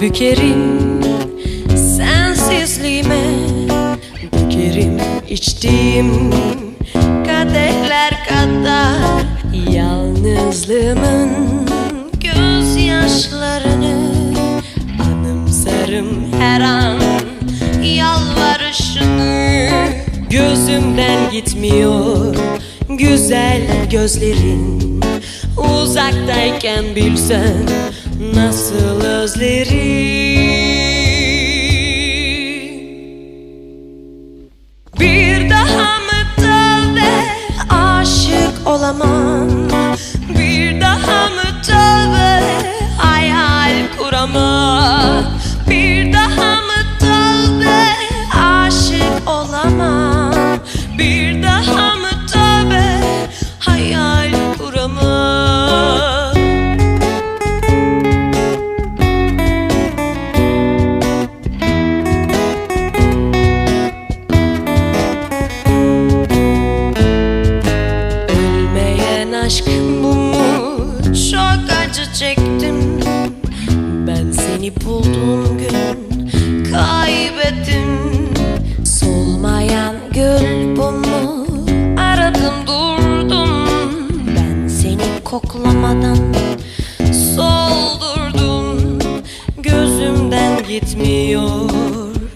bükerim Sensizliğime Bükerim. İçtiğim Kadehler kadar Yalnızlığımın Gözyaşlarını Anımsarım her an. Yalvarışını Gözümden gitmiyor Güzel gözlerin. Uzaktayken bilsen Nasıl özlerim Bir daha mı tövbe Aşık olamam? Bir daha mı tövbe acı çektim. Ben seni bulduğum gün kaybettim. Solmayan gül bu mu? Aradım durdum. Ben seni koklamadan soldurdum. Gözümden gitmiyor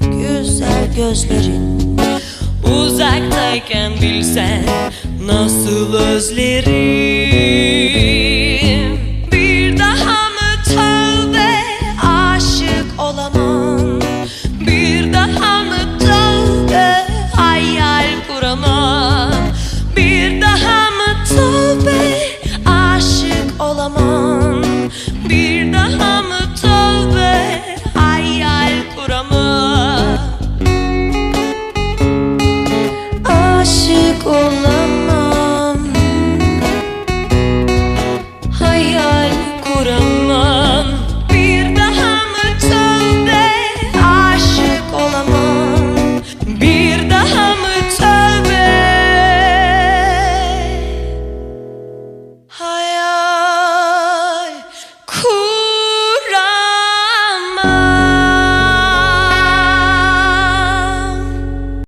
güzel gözlerin. Uzaktayken bilsen nasıl özlerim